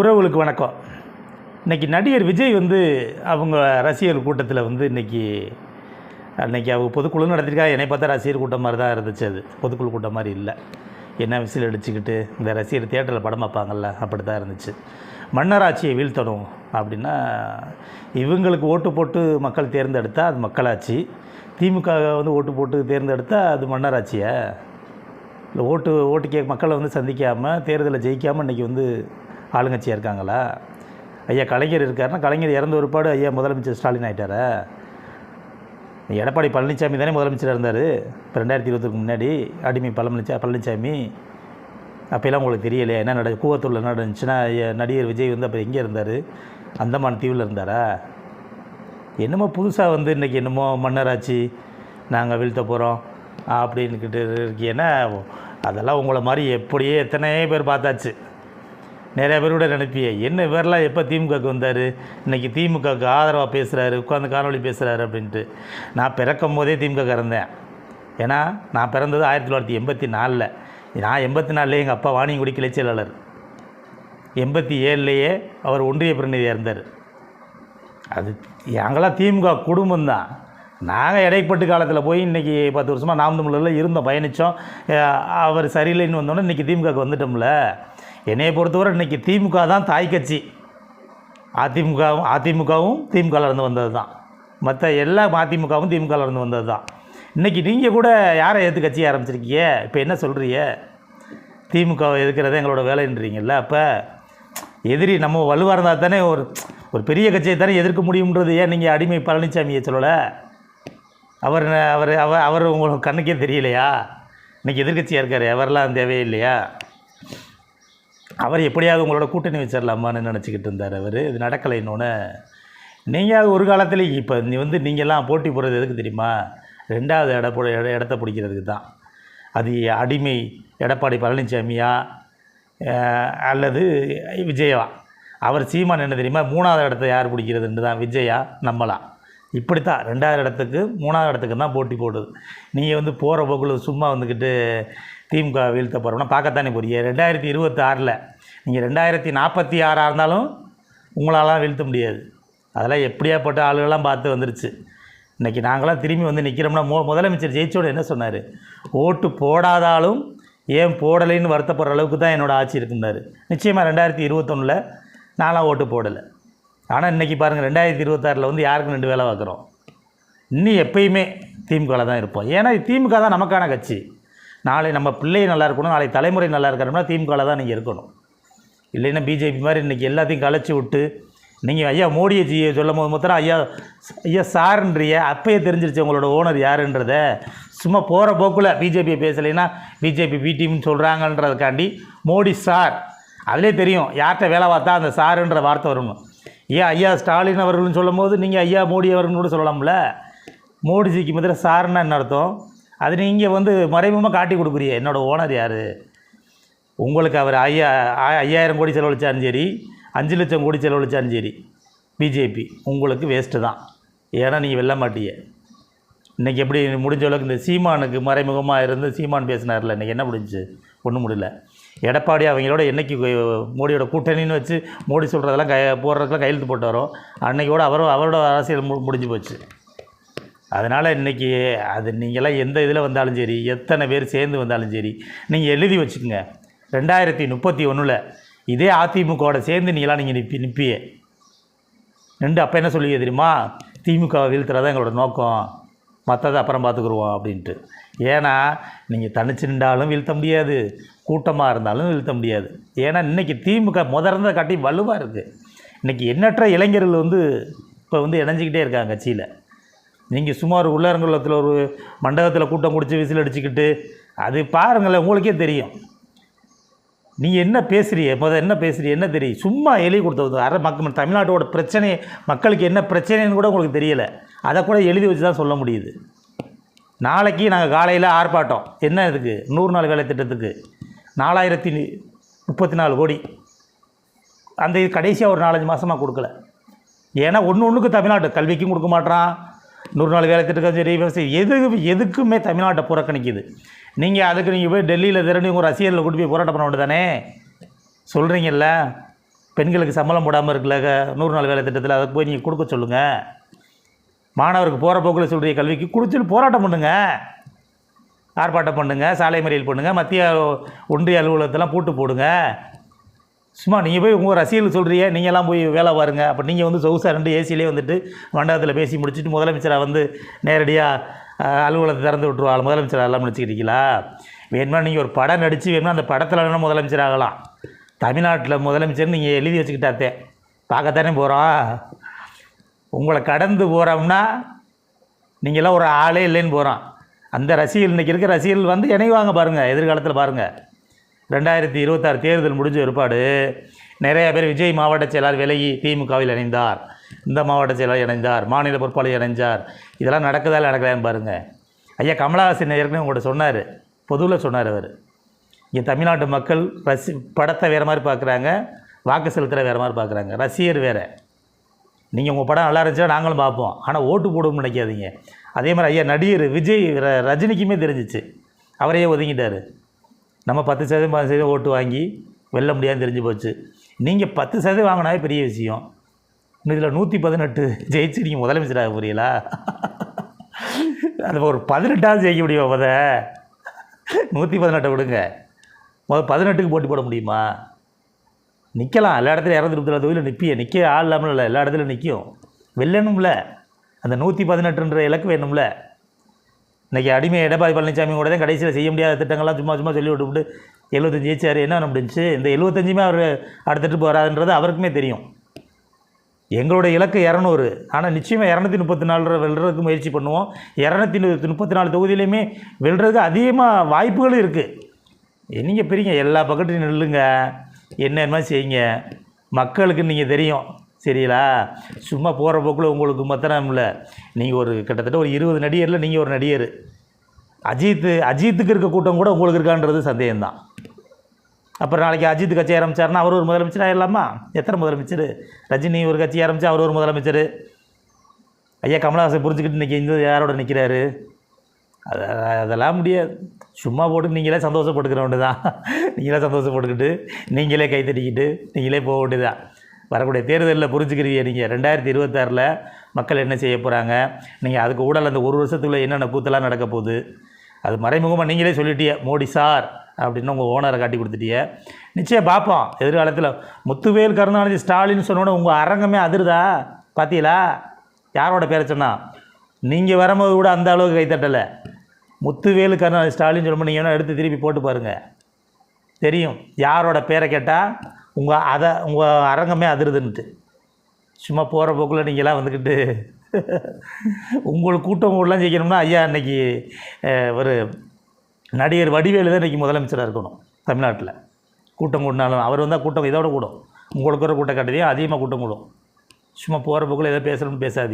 உறவுகளுக்கு வணக்கம். இன்னைக்கு நடிகர் விஜய் வந்து அவங்க ரசிகர் கூட்டத்தில் வந்து இன்றைக்கி அன்றைக்கி அவங்க பொதுக்குழு நடத்திருக்கா? என்னை பார்த்தா ரசிகர் கூட்டம் மாதிரி தான் இருந்துச்சு அது. பொதுக்குழு கூட்டம் மாதிரி இல்லை. என்ன விசில் அடிச்சுக்கிட்டு இந்த ரசிகர் தேட்டரில் படம் பார்ப்பாங்கல்ல அப்படி தான் இருந்துச்சு. மன்னராட்சியை வீழ்த்தணும் அப்படின்னா இவங்களுக்கு ஓட்டு போட்டு மக்கள் தேர்ந்தெடுத்தால் அது மக்களாட்சி. திமுக வந்து ஓட்டு போட்டு தேர்ந்தெடுத்தால் அது மன்னராட்சியை? இல்லை ஓட்டு ஓட்டு கே மக்களை வந்து சந்திக்காமல் தேர்தலில் ஜெயிக்காமல் இன்றைக்கி வந்து ஆளுங்கட்சியாக இருக்காங்களா? ஐயா கலைஞர் இருக்காருன்னா கலைஞர் இறந்த ஒருபாடு ஐயா முதலமைச்சர் ஸ்டாலின் ஆகிட்டாரா எடப்பாடி பழனிசாமி தானே முதலமைச்சராக இருந்தார். இப்போ ரெண்டாயிரத்தி இருபத்துக்கு முன்னாடி அடிமை பழனிச்சா பழனிசாமி. அப்போலாம் உங்களுக்கு தெரியலையா? என்ன நட கூவத்தூரில் என்ன நடந்துச்சுன்னா நடிகர் விஜய் வந்து அப்போ எங்கே இருந்தார்? அந்தமான் தீவில் இருந்தாரா? என்னமோ புதுசாக வந்து இன்றைக்கி என்னமோ மன்னராட்சி நாங்கள் வீழ்த்த போகிறோம் அப்படின்னுக்கிட்டு இருக்கீங்கன்னா அதெல்லாம் உங்களை மாதிரி எப்படியே எத்தனையோ பேர் பார்த்தாச்சு. நிறைய பேர் கூட நினைப்பியே என்ன இவரெலாம் எப்போ திமுகவுக்கு வந்தார்? இன்றைக்கி திமுகவுக்கு ஆதரவாக பேசுகிறாரு உட்காந்து காணொலி பேசுகிறாரு அப்படின்ட்டு. நான் பிறக்கும் போதே திமுக இருந்தேன் ஏன்னா நான் பிறந்தது ஆயிரத்தி தொள்ளாயிரத்தி எண்பத்தி நாலில். நான் எண்பத்தி நாலுலேயே எங்கள் அப்பா வாணியங்குடி கிளை செயலாளர். எண்பத்தி ஏழுலேயே அவர் ஒன்றிய பிரதிநிதியாக இருந்தார் அது எங்களாம் திமுக குடும்பம் தான் நாங்கள் இடைப்பட்டு காலத்தில் போய் இன்றைக்கி பத்து வருஷமாக நாம் இருந்தோம் பயணித்தோம் அவர் சரியில்லைன்னு வந்தோன்னே இன்றைக்கி திமுகவுக்கு வந்துட்டோம்ல. என்னையை பொறுத்தவரை இன்றைக்கி திமுக தான் தாய் கட்சி. அதிமுகவும் அதிமுகவும் திமுகவில் வந்தது தான் மற்ற எல்லா அதிமுகவும் திமுகவில் வந்தது தான் இன்றைக்கி நீங்கள் கூட யாரை எதிர்த்து கட்சி ஆரம்பிச்சிருக்கீங்க? இப்போ என்ன சொல்கிறீங்க திமுக எதிர்க்கிறதே எங்களோட வேலைன்றீங்கல்ல அப்போ எதிரி நம்ம வலுவாக இருந்தால் தானே ஒரு ஒரு பெரிய கட்சியை தானே எதிர்க்க முடியுன்றது ஏன் நீங்கள் அடிமை பழனிசாமியை சொல்லலை? அவர் அவர் அவர் அவர் உங்களுக்கு கண்ணுக்கே தெரியலையா? இன்றைக்கி எதிர்க்கட்சியாக இருக்கார் அவரெல்லாம் தேவையில்லையா? அவர் எப்படியாவது உங்களோட கூட்டணி வச்சிடலாமான்னு நினச்சிக்கிட்டு இருந்தார் அவர். இது நடக்கலை இன்னொன்று நீங்கள் ஒரு காலத்தில் இப்போ நீ வந்து நீங்கள்லாம் போட்டி போடுறது எதுக்கு தெரியுமா? ரெண்டாவது இட போ- இடத்த பிடிக்கிறதுக்கு தான். அது அடிமை எடப்பாடி பழனிசாமியா அல்லது விஜயவா? அவர் சீமான் என்ன தெரியுமா? மூணாவது இடத்த யார் பிடிக்கிறதுன்னு தான் விஜயா நம்மளா. இப்படித்தான். ரெண்டாவது இடத்துக்கு மூணாவது இடத்துக்கு தான் போட்டி போடுது. நீங்கள் வந்து போகிற போக்கில் சும்மா வந்துக்கிட்டு திமுக வீழ்த்த போகிறோம்னா பார்க்கத்தானே போறீங்க? ரெண்டாயிரத்தி இருபத்தாறில் நீங்கள் ரெண்டாயிரத்தி நாற்பத்தி ஆறாக இருந்தாலும் உங்களாலாம் வீழ்த்த முடியாது. அதெல்லாம் எப்படியாப்பட்ட ஆளுகள்லாம் பார்த்து வந்துருச்சு. இன்றைக்கி நாங்களாம் திரும்பி வந்து நிற்கிறோம்னா மு முதலமைச்சர் ஜெயிச்சோட என்ன சொன்னார்? ஓட்டு போடாதாலும் ஏன் போடலைன்னு வருத்தப்படுற அளவுக்கு தான் என்னோடய ஆட்சி இருக்குன்னாரு நிச்சயமாக ரெண்டாயிரத்தி இருபத்தொன்னில் நான்லாம் ஓட்டு போடலை. ஆனால் இன்றைக்கி பாருங்கள் ரெண்டாயிரத்தி இருபத்தாறில் வந்து யாருக்கும் ரெண்டு வேலை பார்க்குறோம்? இன்னும் எப்பயுமே திமுகவில் தான் இருப்போம். ஏன்னா திமுக தான் நமக்கான கட்சி. நாளை நம்ம பிள்ளை நல்லா இருக்கணும் நாளை தலைமுறை நல்லா இருக்கணும்னா திமுகவில் தான் நீங்கள் இருக்கணும். இல்லைன்னா பிஜேபி மாதிரி இன்றைக்கி எல்லாத்தையும் கலைச்சி விட்டு நீங்கள் ஐயா மோடியை ஜி சொல்லும் போது மாத்திரம் ஐயா ஐயா சாருன்றிய அப்பயே தெரிஞ்சிருச்சு உங்களோட ஓனர் யாருன்றத. சும்மா போகிற போக்கில் பிஜேபியை பேசலைன்னா பிஜேபி பி டீம்னு சொல்கிறாங்கன்றதுக்காண்டி மோடி சார். அதிலே தெரியும் யார்கிட்ட வேலை பார்த்தா அந்த சாருன்ற வார்த்தை வரணும் ஏன் ஐயா ஸ்டாலின் அவர்கள்னு சொல்லும் போது நீங்கள் ஐயா மோடி அவர்கள்னு கூட சொல்லலாம்ல. மோடிஜிக்கு மதுரை சாருன்னா என்ன அர்த்தம்? அது நீங்கள் வந்து மறைமுகமாக காட்டி கொடுக்குறீங்க என்னோடய ஓனர் யார்? உங்களுக்கு அவர் ஐயா ஐயாயிரம் கோடி செலவழிச்சாலும் சரி அஞ்சு லட்சம் கோடி செலவழிச்சாலும் சரி பிஜேபி உங்களுக்கு வேஸ்ட்டு தான். ஏன்னா நீங்கள் வெல்ல மாட்டீங்க. இன்றைக்கி எப்படி முடிஞ்ச அளவுக்கு இந்த சீமானுக்கு மறைமுகமாக இருந்து சீமான் பேசினார்ல இன்றைக்கி என்ன முடிஞ்சுச்சு? ஒன்றும் முடியல. எடப்பாடி அவங்களோட என்றைக்கு மோடியோட கூட்டணின்னு வச்சு மோடி சொல்கிறதெல்லாம் கை போடுறதுக்குலாம் கையெழுத்து போட்டு வரோம். அன்னைக்கோட அவரும் அவரோட அரசியல் முடிஞ்சு போச்சு. அதனால் இன்றைக்கி அது நீங்களாம் எந்த இதில் வந்தாலும் சரி எத்தனை பேர் சேர்ந்து வந்தாலும் சரி நீங்கள் எழுதி வச்சுக்கோங்க. ரெண்டாயிரத்தி முப்பத்தி ஒன்றில் இதே அதிமுகவோட சேர்ந்து நீங்களாம் நீங்கள் நிப்பி நிற்பியே ரெண்டு அப்போ என்ன சொல்லுவீங்க தெரியுமா? திமுகவை வீழ்த்துறது தான் எங்களோட நோக்கம். மற்றதை அப்புறம் பார்த்துக்குருவோம் அப்படின்ட்டு. ஏன்னா நீங்கள் தனிச்சு நின்றாலும் வீழ்த்த முடியாது கூட்டமாக இருந்தாலும் வீழ்த்த முடியாது. ஏன்னா இன்றைக்கி திமுக முதர்ந்த காட்டி வலுவாக இருக்குது இன்றைக்கி எண்ணற்ற இளைஞர்கள் வந்து இப்போ வந்து இணைஞ்சிக்கிட்டே இருக்காங்க கட்சியில். நீங்கள் சுமார் ஒரு உள்ளரங்குளத்தில் ஒரு மண்டபத்தில் கூட்டம் குடித்து விசில் அடிச்சுக்கிட்டு அது பாருங்களேன் உங்களுக்கே தெரியும். நீ என்ன பேசுகிறிய முத என்ன பேசுகிறிய என்ன தெரியும்? சும்மா எழுதி கொடுத்தது அரை மக்கள் தமிழ்நாட்டோட பிரச்சனை மக்களுக்கு என்ன பிரச்சனைன்னு கூட உங்களுக்கு தெரியலை. அதை கூட எழுதி வச்சு தான் சொல்ல முடியுது. நாளைக்கு நாங்கள் காலையில் ஆர்ப்பாட்டம். என்ன இதுக்கு? நூறு நாள் வேலை திட்டத்துக்கு. நாலாயிரத்தி முப்பத்தி நாலு கோடி. அந்த இது கடைசியாக ஒரு நாலஞ்சு மாதமாக கொடுக்கல. ஏன்னா ஒன்று ஒன்றுக்கு தமிழ்நாட்டு கல்விக்கும் கொடுக்க மாட்டான் நூறு நாள் வேலை திட்டம் சரி விவசாயம் எது எதுக்குமே தமிழ்நாட்டை புறக்கணிக்குது. நீங்கள் அதுக்கு நீங்கள் போய் டெல்லியில் திரண்டு உங்கள் ரசிகர்களை கொண்டு போய் போராட்டம் பண்ண வேண்டியதானே சொல்கிறீங்கல்ல பெண்களுக்கு சம்பளம் போடாமல் இருக்குல்ல நூறு நாள் வேலை திட்டத்தில் அதை போய் நீங்கள் கொடுக்க சொல்லுங்கள் மாணவருக்கு போகிற போக்கில் சொல்கிற கல்விக்கு கொடுத்துட்டு போராட்டம் பண்ணுங்கள் ஆர்ப்பாட்டம் பண்ணுங்கள் சாலை மறியல் பண்ணுங்கள் மத்திய ஒன்றிய அலுவலகத்தெல்லாம் பூட்டு போடுங்க. சும்மா நீங்கள் போய் உங்கள் ரசிகர்கள் சொல்கிறீங்க நீங்கள்லாம் போய் வேலை பாருங்க. அப்போ நீங்கள் வந்து சொகுசாக ரெண்டு ஏசிலே வந்துட்டு மண்டபத்தில் பேசி முடிச்சுட்டு முதலமைச்சராக வந்து நேரடியாக அலுவலகத்தை திறந்து விட்ருவாள் முதலமைச்சர் எல்லாம் நினச்சிக்கிட்டீங்களா? வேணுமா நீங்கள் ஒரு படம் நடித்து வேணுமா அந்த படத்தில் வேணால் முதலமைச்சர் ஆகலாம். தமிழ்நாட்டில் முதலமைச்சர் நீங்கள் எழுதி வச்சுக்கிட்டாத்தே. பார்க்கத்தானே போகிறோம் உங்களை கடந்து போகிறோம்னா நீங்களாம் ஒரு ஆளே இல்லைன்னு போகிறோம் அந்த ரசிகர் இன்றைக்கி இருக்க ரசிகர்கள் வந்து இணைவாங்க பாருங்கள் எதிர்காலத்தில் பாருங்கள் ரெண்டாயிரத்தி இருபத்தாறு தேர்தல் முடிஞ்ச ஏற்பாடு நிறைய பேர் விஜய் மாவட்ட செயலாளர் விலகி திமுகவில் இணைந்தார். இந்த மாவட்ட செயலாளர் இணைந்தார் மாநில பொறுப்பாளர் இணைஞ்சார். இதெல்லாம் நடக்குதா நடக்கலான்னு பாருங்கள் ஐயா கமலஹாசன் ஏற்கனவே உங்கள்கிட்ட சொன்னார். பொதுவில் சொன்னார் அவர். இங்கே தமிழ்நாட்டு மக்கள் ரசி படத்தை வேறு மாதிரி பார்க்குறாங்க வாக்கு செலுத்துகிற வேறு மாதிரி பார்க்குறாங்க. ரசிகர் வேறு. நீங்கள் உங்கள் படம் நல்லா இருந்துச்சுன்னா நாங்களும் பார்ப்போம். ஆனால் ஓட்டு போடுவோம்னு நினைக்காதீங்க. அதே மாதிரி ஐயா நடிகர் விஜய் ர- ரஜினிக்குமே தெரிஞ்சிச்சு. அவரையே ஒதுங்கிட்டார். நம்ம பத்து சதவீதம் பதினஞ்சு சதவீதம் ஓட்டு வாங்கி வெல்ல முடியாதுன்னு தெரிஞ்சு போச்சு. நீங்கள் பத்து சதவீதம் வாங்கினாவே பெரிய விஷயம். இதில் நூற்றி பதினெட்டு ஜெயிச்சு நீங்கள் முதலமைச்சராக புரியலா அது ஒரு பதினெட்டாவது ஜெயிக்க முடியுமா முத? நூற்றி பதினெட்டை விடுங்க. முதல் பதினெட்டுக்கு போட்டி போட முடியுமா? நிற்கலாம் எல்லா இடத்துலையும் இரநூத்தி முப்பத்தி தொகுதியில் நிற்பிய நிற்க ஆள் இல்லாமல் இல்லை எல்லா இடத்துலையும் நிற்கும் வெல்லணும்ல. அந்த நூற்றி பதினெட்டுன்ற இலக்கு வேணும்ல. இன்றைக்கி அடிமை எடப்பாடி பழனிசாமி கூட தான் கடைசியில் செய்ய முடியாத திட்டங்கள்லாம் சும்மா சும்மா சொல்லி விட்டுவிட்டு எழுபத்தஞ்சு ஜெயிச்சார். என்ன பண்ண இந்த எழுபத்தஞ்சுமே அவர் அடுத்துட்டு போகிறாருன்றது அவருக்குமே தெரியும். எங்களோட இலக்கு இரநூறு. ஆனால் நிச்சயமாக இரநூத்தி முப்பத்தி நாலு வெல்றதுக்கு முயற்சி பண்ணுவோம். இரநூத்தி முப்பத்தி நாலு தொகுதியிலையுமே வெல்றதுக்கு அதிகமாக வாய்ப்புகளும் இருக்குது நீங்கள் பெரிய எல்லா பக்கத்துலையும் நில்லுங்க. என்னென்ன செய்யுங்க. மக்களுக்கு நீங்கள் தெரியும். சரிங்களா சும்மா போகிற போக்கில் உங்களுக்கு மத்தனம் இல்லை. நீங்கள் ஒரு கிட்டத்தட்ட ஒரு இருபது நடிகரில் நீங்கள் ஒரு நடிகர். அஜித் அஜித்துக்கு இருக்க கூட்டம் கூட உங்களுக்கு இருக்கான்றது சந்தேகம்தான். அப்புறம் நாளைக்கு அஜித் கட்சி ஆரம்பிச்சாருன்னா அவர் ஒரு முதலமைச்சர் ஆகிடலாமா எத்தனை முதலமைச்சர்? ரஜினி ஒரு கட்சி ஆரம்பித்தா அவர் ஒரு முதலமைச்சர். ஐயா கமலஹாசன் புரிஞ்சுக்கிட்டு இன்றைக்கி இந்த யாரோட நிற்கிறாரு அது அதெல்லாம் முடியாது. சும்மா போட்டு நீங்களே சந்தோஷப்பட்டுக்கிற வேண்டியதான் நீங்களே சந்தோஷப்பட்டுக்கிட்டு நீங்களே கை தட்டிக்கிட்டு நீங்களே போக வேண்டியதான் வரக்கூடிய தேர்தலில் புரிஞ்சுக்கிறீங்க. நீங்கள் ரெண்டாயிரத்தி இருபத்தாறில் மக்கள் என்ன செய்ய போகிறாங்க நீங்கள் அதுக்கு ஊடல் அந்த ஒரு வருஷத்துக்குள்ளே என்னென்ன கூத்தெல்லாம் நடக்க போகுது? அது மறைமுகமாக நீங்களே சொல்லிட்டிய மோடி சார் அப்படின்னு உங்கள் ஓனரை காட்டி கொடுத்துட்டீங்க. நிச்சயம் பார்ப்போம். எதிர்காலத்தில் முத்துவேல் கருணாநிதி ஸ்டாலின் சொன்னோட உங்கள் அரங்கமே அதிருதா? பார்த்தீங்களா யாரோட பேரை சொன்னால் நீங்கள் வரும்போது கூட அந்த அளவுக்கு கைத்தட்டலை முத்துவேலு கருணாநிதி ஸ்டாலின் சொல்லும்போது நீங்கள் வேணால் எடுத்து திருப்பி போட்டு பாருங்கள் தெரியும். யாரோட பேரை கேட்டால் உங்கள் அதை உங்கள் அரங்கமே அதிருதுன்ட்டு சும்மா போகிற போக்கில் நீங்களாம் வந்துக்கிட்டு உங்களுக்கு கூட்டம் கூடலாம் ஜெயிக்கணும்னா ஐயா இன்றைக்கி ஒரு நடிகர் வடிவேலு தான் இன்றைக்கி முதலமைச்சராக இருக்கணும் தமிழ்நாட்டில். கூட்டம் கூட்டினாலும் அவர் வந்தால் கூட்டம் இதோட கூடும். உங்களுக்கு ஒரு கூட்டம் கட்டுதையும் அதிகமாக கூட்டம் கூடும். சும்மா போகிற போக்கில் ஏதோ பேசணும்னு பேசாது